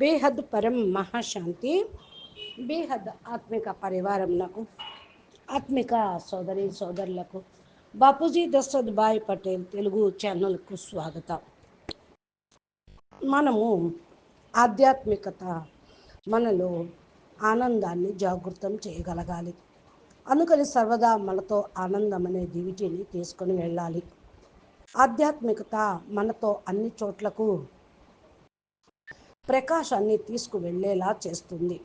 బేహద్ పరం మహాశాంతి. బేహద్ ఆత్మిక పరివారంలకు ఆత్మిక సోదరి సోదరులకు. బాపూజీ దశరథ్ భాయ్ పటేల్ తెలుగు ఛానల్కు స్వాగతం. మనము ఆధ్యాత్మికత మనలో ఆనందాన్ని జాగృతం చేయగలగాలి. అందుకని సర్వదా మనతో ఆనందం అనే దివిటీని తీసుకొని వెళ్ళాలి. ఆధ్యాత్మికత మనతో అన్ని చోట్లకు ప్రకాశాన్ని తీసుకువెళ్ళేలా చేస్తుంది.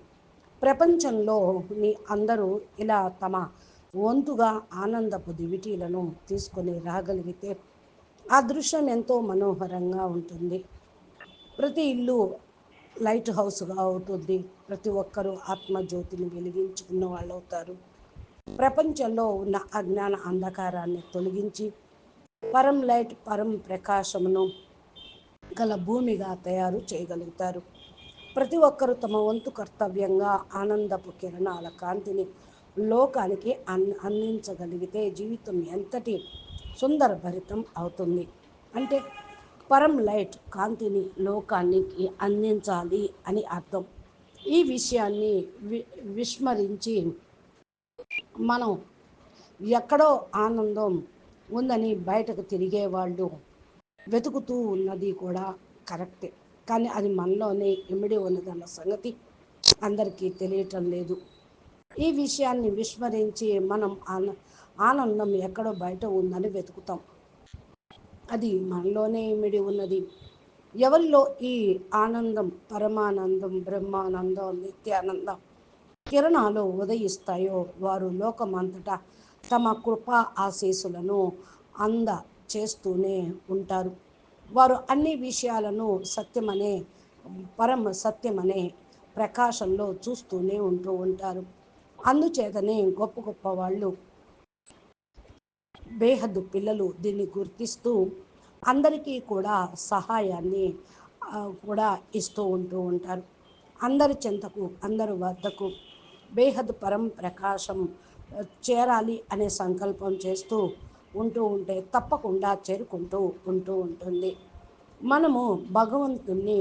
ప్రపంచంలో నీ అందరూ ఇలా తమ వంతుగా ఆనందపు దివిటీలను తీసుకొని రాగలిగితే ఆ దృశ్యం ఎంతో మనోహరంగా ఉంటుంది. ప్రతి ఇల్లు లైట్ హౌస్గా అవుతుంది. ప్రతి ఒక్కరూ ఆత్మజ్యోతిని వెలిగించుకున్న వాళ్ళు అవుతారు ప్రపంచంలో ఉన్న అజ్ఞాన అంధకారాన్ని తొలగించి పరం లైట్ పరం ప్రకాశమును గల భూమిగా తయారు చేయగలుగుతారు. ప్రతి ఒక్కరూ తమ వంతు కర్తవ్యంగా ఆనందపు కిరణాల కాంతిని లోకానికి అన్ అందించగలిగితే జీవితం ఎంతటి సుందరభరితం అవుతుంది. అంటే పరం లైట్ కాంతిని లోకానికి అందించాలి అని అర్థం. ఈ విషయాన్ని వి విస్మరించి మనం ఎక్కడో ఆనందం ఉందని బయటకు తిరిగే వాళ్ళు వెతుకుతూ ఉన్నది కూడా కరెక్టే. కానీ అది మనలోనే ఇమిడి ఉన్నదన్న సంగతి అందరికీ తెలియటం లేదు. ఈ విషయాన్ని విస్మరించి మనం ఆన ఆనందం ఎక్కడో బయట ఉందని వెతుకుతాం. అది మనలోనే ఇమిడి ఉన్నది. ఎవరిలో ఈ ఆనందం పరమానందం బ్రహ్మానందం నిత్యానందం కిరణాలు ఉదయిస్తాయో వారు లోకమంతటా తమ కృపా ఆశీసులను అంద చేస్తూనే ఉంటారు. వారు అన్ని విషయాలను సత్యమనే పరమ సత్యమనే ప్రకాశంలో చూస్తూనే ఉంటూ ఉంటారు. అందుచేతనే గొప్ప గొప్ప వాళ్ళు బేహద్దు పిల్లలు దీన్ని గుర్తిస్తూ అందరికీ కూడా సహాయాన్ని కూడా ఇస్తూ ఉంటూ ఉంటారు. అందరి చెంతకు అందరి వద్దకు బేహద్ పరం ప్రకాశం చేరాలి అనే సంకల్పం చేస్తూ ఉంటూ ఉంటే తప్పకుండా చేరుకుంటూ ఉంటూ ఉంటుంది. మనము భగవంతుణ్ణి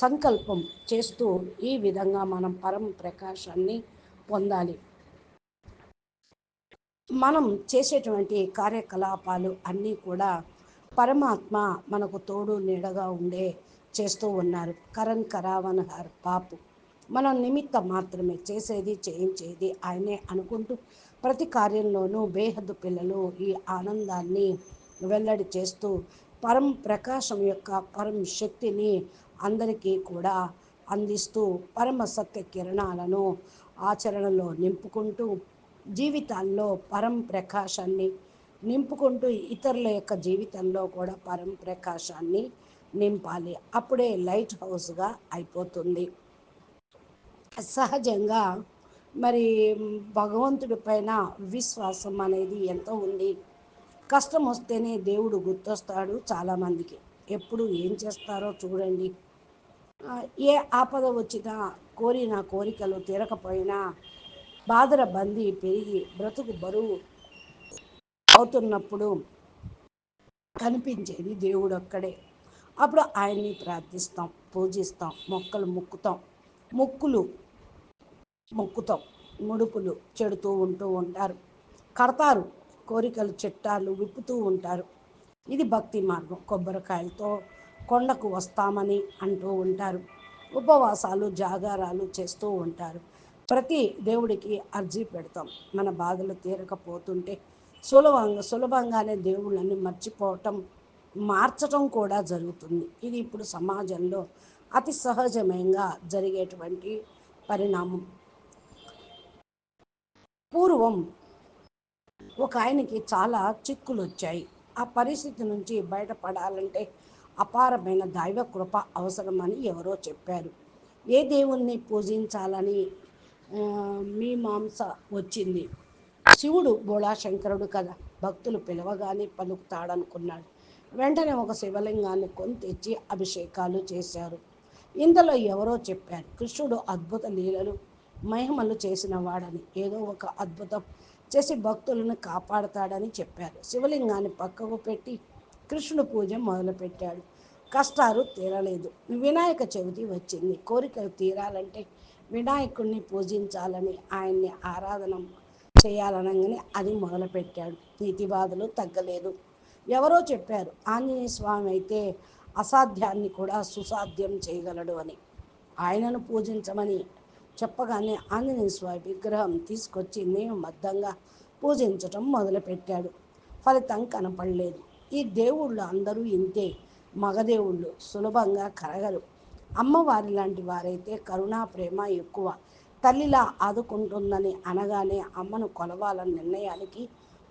సంకల్పం చేస్తూ ఈ విధంగా మనం పరం ప్రకాశాన్ని పొందాలి. మనం చేసేటువంటి కార్యకలాపాలు అన్నీ కూడా పరమాత్మ మనకు తోడు నీడగా ఉండే చేస్తూ ఉన్నారు. కరణ్ కరావన్ హర్ పాపు. మనం నిమిత్తం మాత్రమే చేసేది చేయించేది ఆయనే అనుకుంటూ ప్రతి కార్యంలోనూ బేహద్దు పిల్లలు ఈ ఆనందాన్ని వెల్లడి చేస్తూ పరం ప్రకాశం యొక్క పరం శక్తిని అందరికీ కూడా అందిస్తూ పరమ సత్య కిరణాలను ఆచరణలో నింపుకుంటూ జీవితాల్లో పరం ప్రకాశాన్ని నింపుకుంటూ ఇతరుల యొక్క జీవితంలో కూడా పరం ప్రకాశాన్ని నింపాలి. అప్పుడే లైట్ హౌస్గా అయిపోతుంది. సహజంగా మరి భగవంతుడి పైన విశ్వాసం అనేది ఎంతో ఉంది. కష్టం వస్తేనే దేవుడు గుర్తొస్తాడు చాలామందికి. ఎప్పుడు ఏం చేస్తారో చూడండి. ఏ ఆపద వచ్చినా కోరిన కోరికలు తీరకపోయినా బాధల బందీ పెరిగి బ్రతుకు బరువు అవుతున్నప్పుడు కనిపించేది దేవుడు అక్కడే అప్పుడు ఆయన్ని ప్రార్థిస్తాం పూజిస్తాం మొక్కలు మొక్కుతాం. మొక్కులు మొక్కుతాం. ముడుపులు చెడుతూ ఉంటూ ఉంటారు. కడతారు. కోరికలు చిట్టాలు విప్పుతూ ఉంటారు. ఇది భక్తి మార్గం. కొబ్బరికాయలతో కొండకు వస్తామని అంటూ ఉంటారు. ఉపవాసాలు జాగారాలు చేస్తూ ఉంటారు. ప్రతి దేవుడికి అర్జీ పెడతాం. మన బాధలు తీరకపోతుంటే సులభంగా సులభంగానే దేవుళ్ళని మర్చిపోవటం మార్చటం కూడా జరుగుతుంది. ఇది ఇప్పుడు సమాజంలో అతి సహజమయంగా జరిగేటువంటి పరిణామం. పూర్వం ఒక ఆయనకి చాలా చిక్కులు వచ్చాయి ఆ పరిస్థితి నుంచి బయటపడాలంటే అపారమైన దైవ కృప అవసరమని ఎవరో చెప్పారు. ఏ దేవుణ్ణి పూజించాలని మీ మాంస వచ్చింది? శివుడు బోళాశంకరుడు కదా. భక్తులు పిలవగానే పలుకుతాడనుకున్నాడు. వెంటనే ఒక శివలింగాన్ని కొని తెచ్చి అభిషేకాలు చేశారు. ఇందులో ఎవరో చెప్పారు కృష్ణుడు అద్భుత లీలలు మహిమలు చేసిన వాడని ఏదో ఒక అద్భుతం చేసి భక్తులను కాపాడతాడని చెప్పారు. శివలింగాన్ని పక్కకు పెట్టి కృష్ణుడు పూజ మొదలుపెట్టాడు. కష్టాలు తీరలేదు. వినాయక చవితి వచ్చింది. కోరికలు తీరాలంటే వినాయకుడిని పూజించాలని ఆయన్ని ఆరాధన చేయాలనగానే అది మొదలుపెట్టాడు. నీతి బాధలు తగ్గలేదు. ఎవరో చెప్పారు ఆంజనేయ స్వామి అయితే అసాధ్యాన్ని కూడా సుసాధ్యం చేయగలడు అని. ఆయనను పూజించమని చెప్పగానే ఆంజనేయ స్వామి విగ్రహం తీసుకొచ్చి నియమబద్ధంగా పూజించటం మొదలుపెట్టాడు. ఫలితం కనపడలేదు. ఈ దేవుళ్ళు అందరూ ఇంతే. మగదేవుళ్ళు సులభంగా కరగరు. అమ్మవారి లాంటి వారైతే కరుణా ప్రేమ ఎక్కువ. తల్లిలా ఆదుకుంటుందని అనగానే అమ్మను కొలవాలని నిర్ణయానికి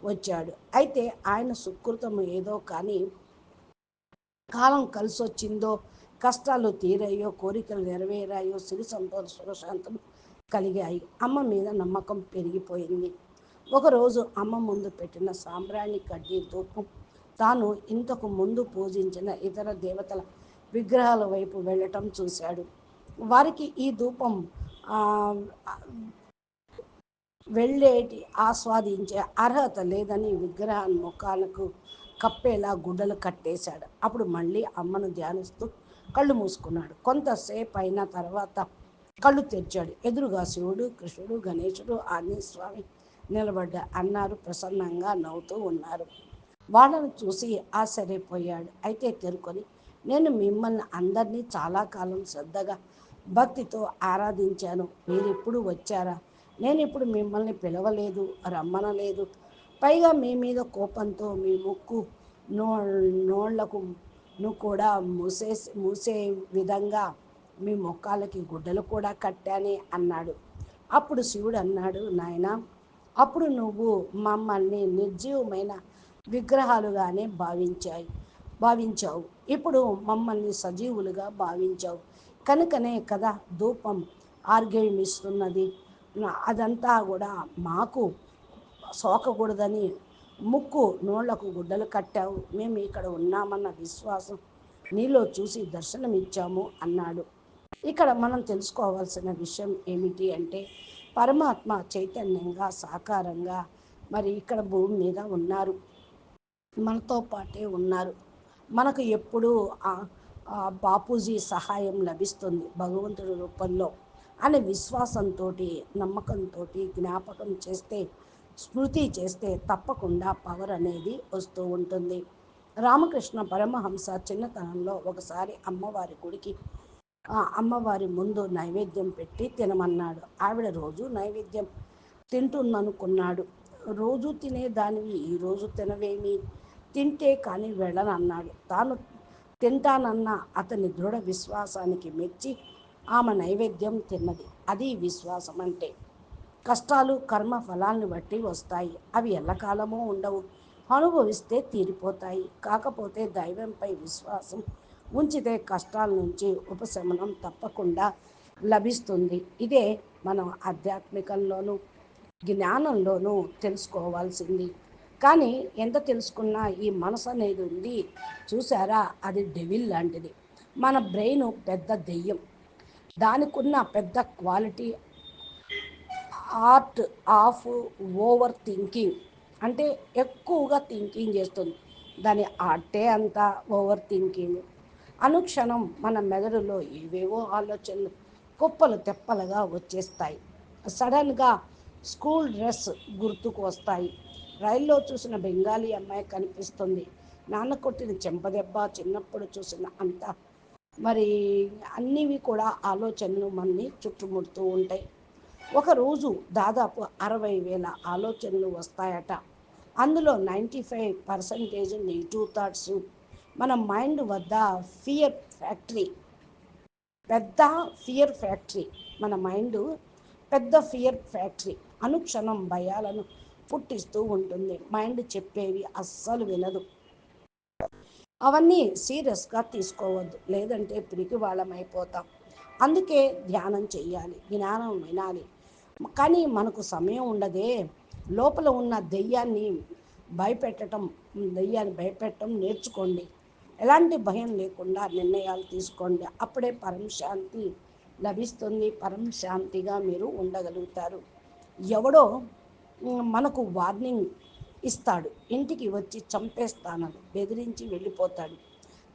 వచ్చాడు. అయితే ఆయన సుకృతం ఏదో కానీ కాలం కలిసొచ్చిందో కష్టాలు తీరాయో కోరికలు నెరవేరాయో సిరి సంతోష సుఖశాంతం కలిగాయి. అమ్మ మీద నమ్మకం పెరిగిపోయింది. ఒకరోజు అమ్మ ముందు పెట్టిన సాంబ్రాణి కడ్డీ ధూపం తాను ఇంతకు ముందు పూజించిన ఇతర దేవతల విగ్రహాల వైపు వెళ్ళటం చూశాడు. వారికి ఈ ధూపం వెళ్ళేటి ఆస్వాదించే అర్హత లేదని విగ్రహాన్ని ముఖాలకు కప్పేలా గుడ్డలు కట్టేశాడు. అప్పుడు మళ్ళీ అమ్మను ధ్యానిస్తూ కళ్ళు మూసుకున్నాడు. కొంతసేపు అయిన తర్వాత కళ్ళు తెరిచాడు. ఎదురుగా శివుడు కృష్ణుడు గణేశుడు ఆంజనేయ స్వామి నిలబడ్డ అన్నారు. ప్రసన్నంగా నవ్వుతూ ఉన్నారు. వాళ్ళను చూసి ఆశ్చర్యపోయాడు. అయితే తెరుకొని నేను మిమ్మల్ని అందరినీ చాలా కాలం శ్రద్ధగా భక్తితో ఆరాధించాను. మీరు ఇప్పుడు వచ్చారా? నేను ఇప్పుడు మిమ్మల్ని పిలవలేదు రమ్మనలేదు. పైగా మీ మీద కోపంతో మీ ముక్కు నో నోళ్ళకు కూడా మూసే మూసే విధంగా మీ మొక్కాలకి గుడ్డలు కూడా కట్టాని అన్నాడు. అప్పుడు శివుడు అన్నాడు నాయన అప్పుడు నువ్వు మమ్మల్ని నిర్జీవమైన విగ్రహాలుగానే భావించాయి భావించావు. ఇప్పుడు మమ్మల్ని సజీవులుగా భావించావు. కనుకనే కదా ధూపం ఆర్గ్యం ఇస్తున్నది అదంతా కూడా మాకు సోకకూడదని ముక్కు నోళ్ళకు గుడ్డలు కట్టావు. మేము ఇక్కడ ఉన్నామన్న విశ్వాసం నీలో చూసి దర్శనమిచ్చాము అన్నాడు. ఇక్కడ మనం తెలుసుకోవాల్సిన విషయం ఏమిటి అంటే పరమాత్మ చైతన్యంగా సాకారంగా మరి ఇక్కడ భూమి మీద ఉన్నారు. మనతో పాటే ఉన్నారు. మనకు ఎప్పుడూ బాపూజీ సహాయం లభిస్తుంది భగవంతుడి రూపంలో అనే విశ్వాసంతో నమ్మకంతో జ్ఞాపకం చేస్తే స్మృతి చేస్తే తప్పకుండా పవర్ అనేది వస్తూ ఉంటుంది. రామకృష్ణ పరమహంస చిన్నతనంలో ఒకసారి అమ్మవారి గుడికి అమ్మవారి ముందు నైవేద్యం పెట్టి తినమన్నాడు. ఆవిడ రోజు నైవేద్యం తింటుందనుకున్నాడు. రోజు తినేదానివి ఈరోజు తినవేమి? తింటే కానీ వెళ్ళనన్నాడు. తాను తింటానన్న అతని దృఢ విశ్వాసానికి మెచ్చి ఆమె నైవేద్యం తిన్నది. అది విశ్వాసం అంటే కష్టాలు కర్మ ఫలాల్ని బట్టి వస్తాయి. అవి ఎల్లకాలమూ ఉండవు. అనుభవిస్తే తీరిపోతాయి. కాకపోతే దైవంపై విశ్వాసం ఉంచితే కష్టాల నుంచి ఉపశమనం తప్పకుండా లభిస్తుంది. ఇదే మనం ఆధ్యాత్మికంలోనూ జ్ఞానంలోనూ తెలుసుకోవాల్సింది. కానీ ఎంత తెలుసుకున్నా ఈ మనసు అనేది ఉంది. చూసారా అది డెవిల్ లాంటిది. మన బ్రెయిన్ పెద్ద దెయ్యం. దానికున్న పెద్ద quality art of over thinking అంటే ఎక్కువగా థింకింగ్ చేస్తుంది. దాని ఆర్టే అంతా ఓవర్ థింకింగ్. అనుక్షణం మన మెదడులో ఏవేవో ఆలోచనలు కుప్పలు తెప్పలుగా వచ్చేస్తాయి. సడన్గా స్కూల్ డ్రెస్ గుర్తుకు వస్తాయి. రైల్లో చూసిన బెంగాలీ అమ్మాయి కనిపిస్తుంది. నాన్న కొట్టిన చెంపదెబ్బ చిన్నప్పుడు చూసిన అంత. మరి అన్నివి కూడా ఆలోచనలు మనని చుట్టుముడుతూ ఉంటాయి. ఒకరోజు దాదాపు అరవై వేల ఆలోచనలు వస్తాయట. అందులో ninety five percentage negative thoughts. మన మైండ్ వద్ద ఫియర్ ఫ్యాక్టరీ. పెద్ద ఫియర్ ఫ్యాక్టరీ. మన మైండ్ పెద్ద ఫియర్ ఫ్యాక్టరీ. అనుక్షణం భయాలను పుట్టిస్తూ ఉంటుంది. మైండ్ చెప్పేవి అస్సలు వినదు. అవన్నీ సీరియస్గా తీసుకోవద్దు. లేదంటే పిరికి వాళ్ళమైపోతాం అందుకే ధ్యానం చేయాలి జ్ఞానం వినాలి. కానీ మనకు సమయం ఉండదే. లోపల ఉన్న దెయ్యాన్ని భయపెట్టడం దెయ్యాన్ని భయపెట్టడం నేర్చుకోండి. ఎలాంటి భయం లేకుండా నిర్ణయాలు తీసుకోండి. అప్పుడే పరం శాంతి లభిస్తుంది. పరం శాంతిగా మీరు ఉండగలుగుతారు. ఎవడో మనకు వార్నింగ్ ఇస్తాడు. ఇంటికి వచ్చి చంపేస్తానని బెదిరించి వెళ్ళిపోతాడు.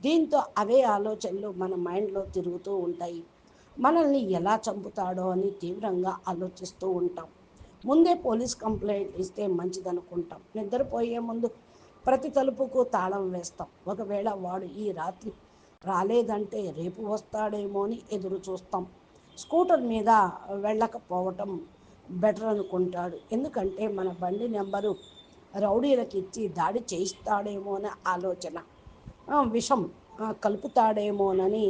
దీంతో అవే ఆలోచనలు మన మైండ్లో తిరుగుతూ ఉంటాయి. మనల్ని ఎలా చంపుతాడో అని తీవ్రంగా ఆలోచిస్తూ ఉంటాం. ముందే పోలీస్ కంప్లైంట్ ఇస్తే మంచిదనుకుంటాం. నిద్రపోయే ముందు ప్రతి తలుపుకు తాళం వేస్తాం. ఒకవేళ వాడు ఈ రాత్రి రాలేదంటే రేపు వస్తాడేమో అని ఎదురు చూస్తాం. స్కూటర్ మీద వెళ్ళకపోవటం బెటర్ అనుకుంటాడు. ఎందుకంటే మన బండి నెంబరు రౌడీలకు ఇచ్చి దాడి చేయిస్తాడేమో అనే ఆలోచన. విషం కలుపుతాడేమోనని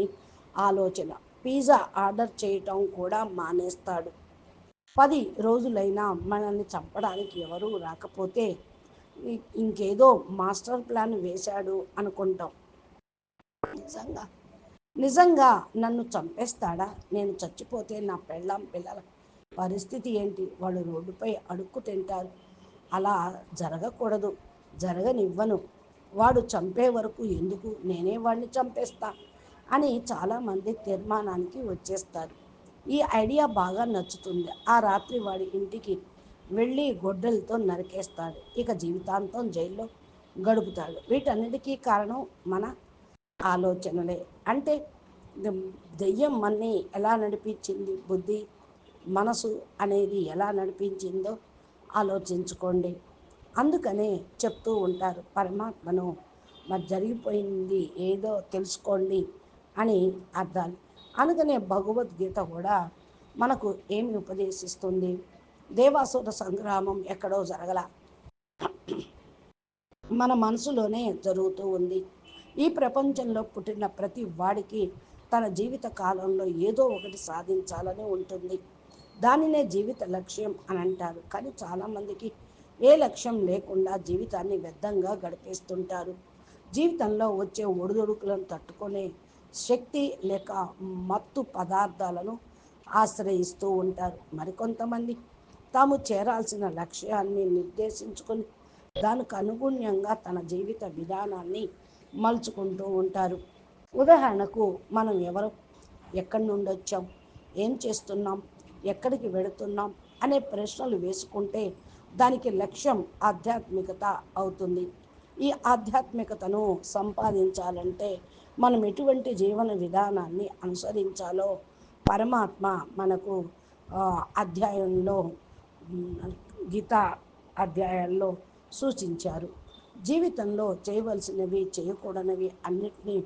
ఆలోచన. పిజ్జా ఆర్డర్ చేయటం కూడా మానేస్తాడు. పది రోజులైనా మనల్ని చంపడానికి ఎవరూ రాకపోతే ఇంకేదో మాస్టర్ ప్లాన్ వేశాడు అనుకుంటాం. నిజంగా నిజంగా నన్ను చంపేస్తాడా? నేను చచ్చిపోతే నా పెళ్ళాం పిల్లల పరిస్థితి ఏంటి? వాళ్ళు రోడ్డుపై అడుక్కు తింటారు. అలా జరగకూడదు. జరగనివ్వను. వాడు చంపే వరకు ఎందుకు నేనే వాడిని చంపేస్తా? అని చాలామంది తీర్మానానికి వచ్చేస్తారు. ఈ ఐడియా బాగా నచ్చుతుంది. ఆ రాత్రి వాడి ఇంటికి వెళ్ళి గొడ్డలతో నరికేస్తాడు. ఇక జీవితాంతం జైల్లో గడుపుతాడు. వీటన్నిటికీ కారణం మన ఆలోచనలే. అంటే దెయ్యం మన్ని ఎలా నడిపించింది? బుద్ధి మనసు అనేది ఎలా నడిపించిందో ఆలోచించుకోండి. అందుకనే చెప్తూ ఉంటారు పరమాత్మను మరి జరిగిపోయింది ఏదో తెలుసుకోండి. అని అర్థాలు. అందుకనే భగవద్గీత కూడా మనకు ఏమి ఉపదేశిస్తుంది? దేవాసుర సంగ్రామం ఎక్కడో జరగల. మన మనసులోనే జరుగుతూ ఉంది. ఈ ప్రపంచంలో పుట్టిన ప్రతి వాడికి తన జీవిత కాలంలో ఏదో ఒకటి సాధించాలని ఉంటుంది. దానినే జీవిత లక్ష్యం అని అంటారు. కానీ చాలామందికి ఏ లక్ష్యం లేకుండా జీవితాన్ని వ్యర్థంగా గడిపేస్తుంటారు. జీవితంలో వచ్చే ఒడిదొడుకులను తట్టుకునే శక్తి లేక మత్తు పదార్థాలను ఆశ్రయిస్తూ ఉంటారు. మరికొంతమంది తాము చేరాల్సిన లక్ష్యాన్ని నిర్దేశించుకొని దానికి అనుగుణ్యంగా తన జీవిత విధానాన్ని మలుచుకుంటూ ఉంటారు. ఉదాహరణకు మనం ఎవరు? ఎక్కడి నుండి వచ్చాం? ఏం చేస్తున్నాం? ఎక్కడికి వెళుతున్నాం? అనే ప్రశ్నలు వేసుకుంటే దానికి లక్ష్యం ఆధ్యాత్మికత అవుతుంది. ఈ ఆధ్యాత్మికతను సంపాదించాలంటే మనం ఎటువంటి జీవన విధానాన్ని అనుసరించాలో పరమాత్మ మనకు అధ్యాయంలో గీత అధ్యాయాల్లో సూచించారు. జీవితంలో చేయవలసినవి చేయకూడనివి అన్నిటినీ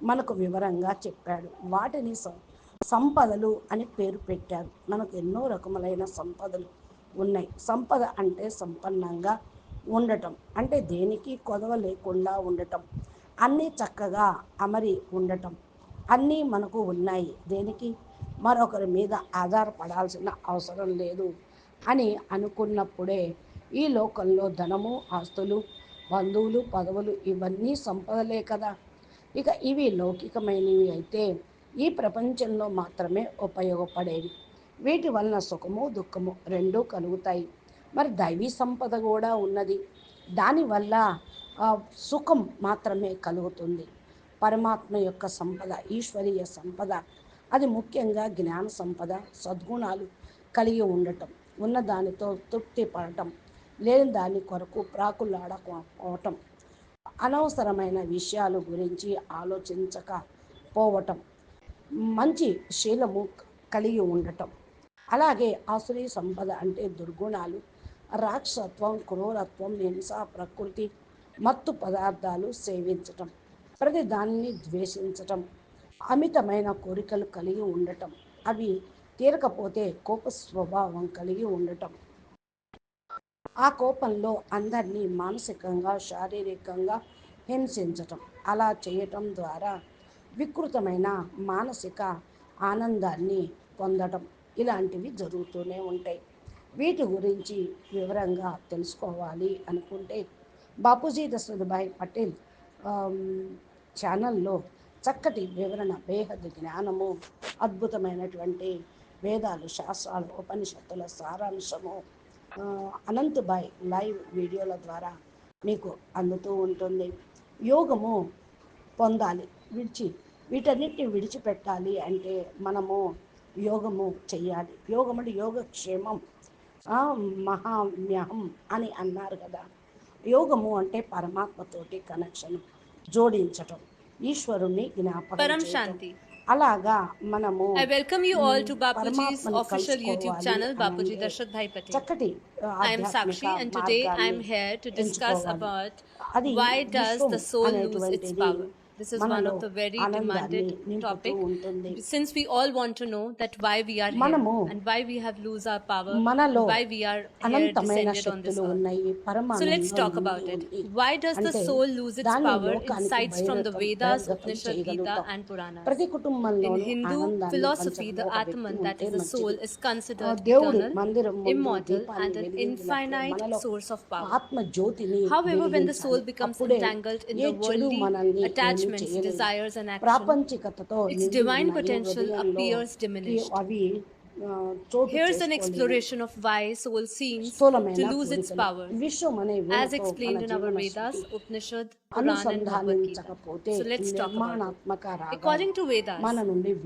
మనకు వివరంగా చెప్పాడు. వాటిని సంపదలు అని పేరు పెట్టారు. మనకు ఎన్నో రకములైన సంపదలు ఉన్నాయి. సంపద అంటే సంపన్నంగా ఉండటం. అంటే దేనికి కొదవ లేకుండా ఉండటం. అన్నీ చక్కగా అమరి ఉండటం. అన్నీ మనకు ఉన్నాయి. దేనికి? మరొకరి మీద ఆధారపడాల్సిన అవసరం లేదు అని అనుకున్నప్పుడే ఈ లోకంలో ధనము ఆస్తులు బంధువులు పదవులు ఇవన్నీ సంపదలే కదా. ఇక ఇవి లౌకికమైనవి అయితే ఈ ప్రపంచంలో మాత్రమే ఉపయోగపడేవి. వీటి వలన సుఖము దుఃఖము రెండూ కలుగుతాయి. మరి దైవీ సంపద కూడా ఉన్నది. దానివల్ల సుఖం మాత్రమే కలుగుతుంది. పరమాత్మ యొక్క సంపద ఈశ్వరీయ సంపద అది ముఖ్యంగా జ్ఞాన సంపద సద్గుణాలు కలిగి ఉండటం ఉన్న దానితో తృప్తి పడటం లేని దాని కొరకు ప్రాకులాడకపోవటం అనవసరమైన విషయాల గురించి ఆలోచించకపోవటం మంచి శీలము కలిగి ఉండటం. అలాగే ఆసురీ సంపద అంటే దుర్గుణాలు రాక్షత్వం క్రూరత్వం హింస ప్రకృతి మత్తు పదార్థాలు సేవించటం ప్రతి దానిని ద్వేషించటం అమితమైన కోరికలు కలిగి ఉండటం. అవి తీరకపోతే కోప స్వభావం కలిగి ఉండటం. ఆ కోపంలో అందరినీ మానసికంగా శారీరకంగా హింసించటం. అలా చేయటం ద్వారా వికృతమైన మానసిక ఆనందాన్ని పొందటం. ఇలాంటివి జరుగుతూనే ఉంటాయి. వీటి గురించి వివరంగా తెలుసుకోవాలి అనుకుంటే బాపూజీ దశరథభాయ్ పటేల్ ఛానల్లో చక్కటి వివరణ బేహద్ జ్ఞానము అద్భుతమైనటువంటి వేదాలు శాస్త్రాలు ఉపనిషత్తుల సారాంశము అనంతభాయ్ లైవ్ వీడియోల ద్వారా మీకు అందుతూ ఉంటుంది. యోగము పొందాలి విడిచి వీటన్నిటిని విడిచిపెట్టాలి అంటే మనము యోగము చెయ్యాలి. యోగం అంటే యోగక్షేమం. మహామ్యహం అని అన్నారు కదా. యోగము అంటే పరమాత్మతోటి కనెక్షన్ జోడించటం ఈశ్వరుణ్ణి జ్ఞాపకం శాంతి. అలాగా మనము welcome you all YouTube channel Bapuji Darshak చక్కటి ఐ వై డస్ This is one of the very demanded topic. Since we all want to know that why we are here and why we have lose our power, why we are here descended on this earth. So let's talk about it. Why does the soul lose its power? Insights from the Vedas, Upanishad, Gita, and Puranas. In Hindu philosophy, the Atman, that is the soul, is considered eternal, immortal, and an infinite source of power. However, when the soul becomes entangled in the worldly attachment attachments, desires, and actions, its divine potential appears diminished. Here's an exploration of why soul seems to lose its power, as explained in our Vedas, Upanishad, Puran, and Bhagavad Gita. So let's talk about it. According to Vedas,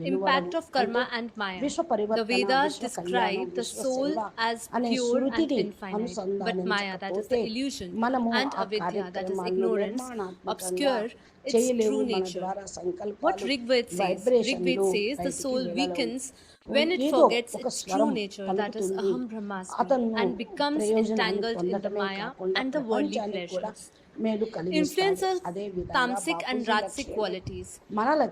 impact of karma and Maya. The Vedas describe the soul as pure and infinite, but Maya, that is the illusion, and avidya, that is ignorance, obscure its true nature. What Rigved says, Rigved says the soul weakens when it forgets its true nature, that is aham brahmasmi, and becomes entangled in the maya and the worldly pleasures. Influences tamasic and rajasic qualities.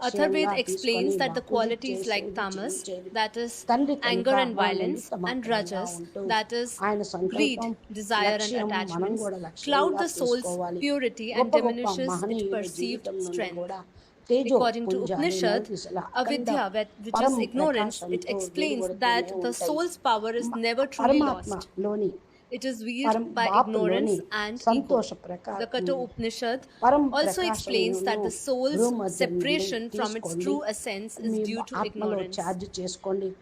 Atharved explains that the qualities like tamas, that is anger and violence, and rajas, that is greed, desire and attachments, cloud the soul's purity and diminishes its perceived strength. According to Upanishad, avidya, which is ignorance, it explains that the soul's power is never truly lost. It is wielded by ignorance and ego. The Katha Upanishad also explains that the soul's separation from its true essence is due to ignorance.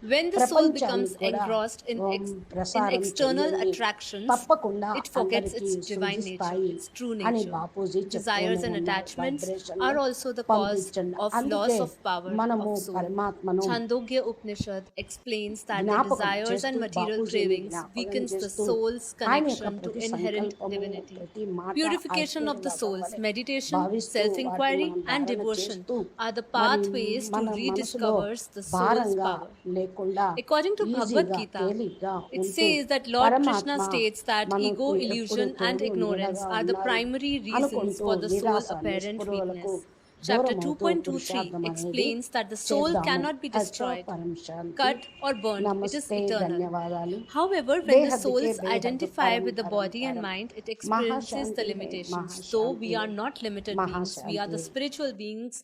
When the soul becomes engrossed in, ex- in external attractions, it forgets its divine nature, its true nature. Desires and attachments are also the cause of loss of power of soul. Chandogya Upanishad explains that the desires and material cravings weakens the soul soul's connection to inherent divinity. Purification of the souls, meditation, self inquiry, and devotion are the pathways to rediscover the soul's power. According to Bhagavad Gita, it says that Lord Krishna states that ego, illusion, and ignorance are the primary reasons for the soul's apparent weakness. Chapter 2.23 explains that the soul cannot be destroyed, cut, or burned. It is eternal. However, when the souls identify with the body and mind, it experiences the limitations. Though we are not limited beings, we are the spiritual beings